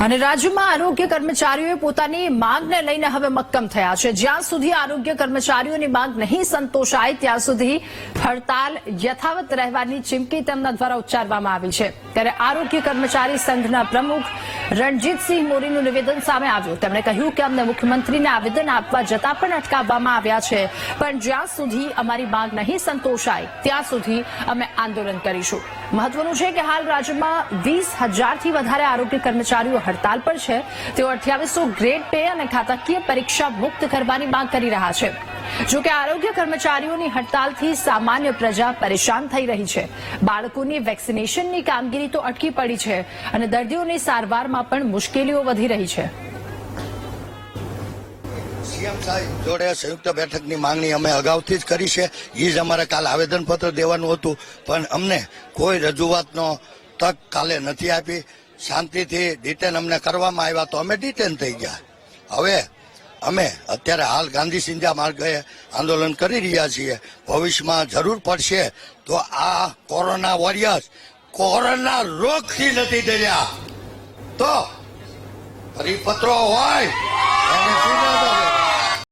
અને રાજ્યમાં આરોગ્ય કર્મચારીઓએ પોતાની માંગને લઈને હવે મક્કમ થયા છે. જ્યાં સુધી આરોગ્ય કર્મચારીઓની માંગ નહીં સંતોષાય, ત્યાં સુધી હડતાલ યથાવત રહેવાની ચીમકી તેમના દ્વારા ઉચ્ચારવામાં આવી છે. ત્યારે આરોગ્ય કર્મચારી સંઘના પ્રમુખ રણજીતસિંહ મોરીનું નિવેદન સામે આવ્યું. તેમણે કહ્યું કે અમને મુખ્યમંત્રીને આવેદન આપવા જતા પણ અટકાવવામાં આવ્યા છે. પણ જ્યાં સુધી અમારી માંગ નહીં સંતોષાય, ત્યાં સુધી અમે આંદોલન કરીશું. મહત્વનું છે કે હાલ રાજ્યમાં વીસ હજારથી વધારે આરોગ્ય કર્મચારીઓ હડતાલ પર છે. તેઓ અઠ્યાવીસો ગ્રેડ પે અને ખાતાકીય પરીક્ષા મુક્ત કરવાની માંગ કરી રહ્યા છે. જો કે આરોગ્ય કર્મચારીઓની હડતાલથી સામાન્ય પ્રજા પરેશાન થઈ રહી છે. બાળકોની વેક્સિનેશનની કામગીરી તો અટકી પડી છે અને દર્દીઓની સારવારમાં પણ મુશ્કેલીઓ વધી રહી છે. સીએમ સાહેબ જોડે સંયુક્ત બેઠકની માંગણી અમે અગાઉથી જ કરી છે. એ જ અમારે કાલે આવેદનપત્ર દેવાનું હતું. પણ અમને કોઈ રજૂઆતનો તક કાલે નથી આપી. શાંતિથી ડિટેન અમને કરવામાં આવ્યા તો અમે ડિટેન થઈ ગયા. હવે અમે અત્યારે હાલ ગાંધી સિંધા માર્ગે આંદોલન કરી રહ્યા છીએ. ભવિષ્યમાં જરૂર પડશે તો આ કોરોના વોરિયર્સ કોરોના રોગથી નથી ડર્યા. તો પરિપત્રો હોય.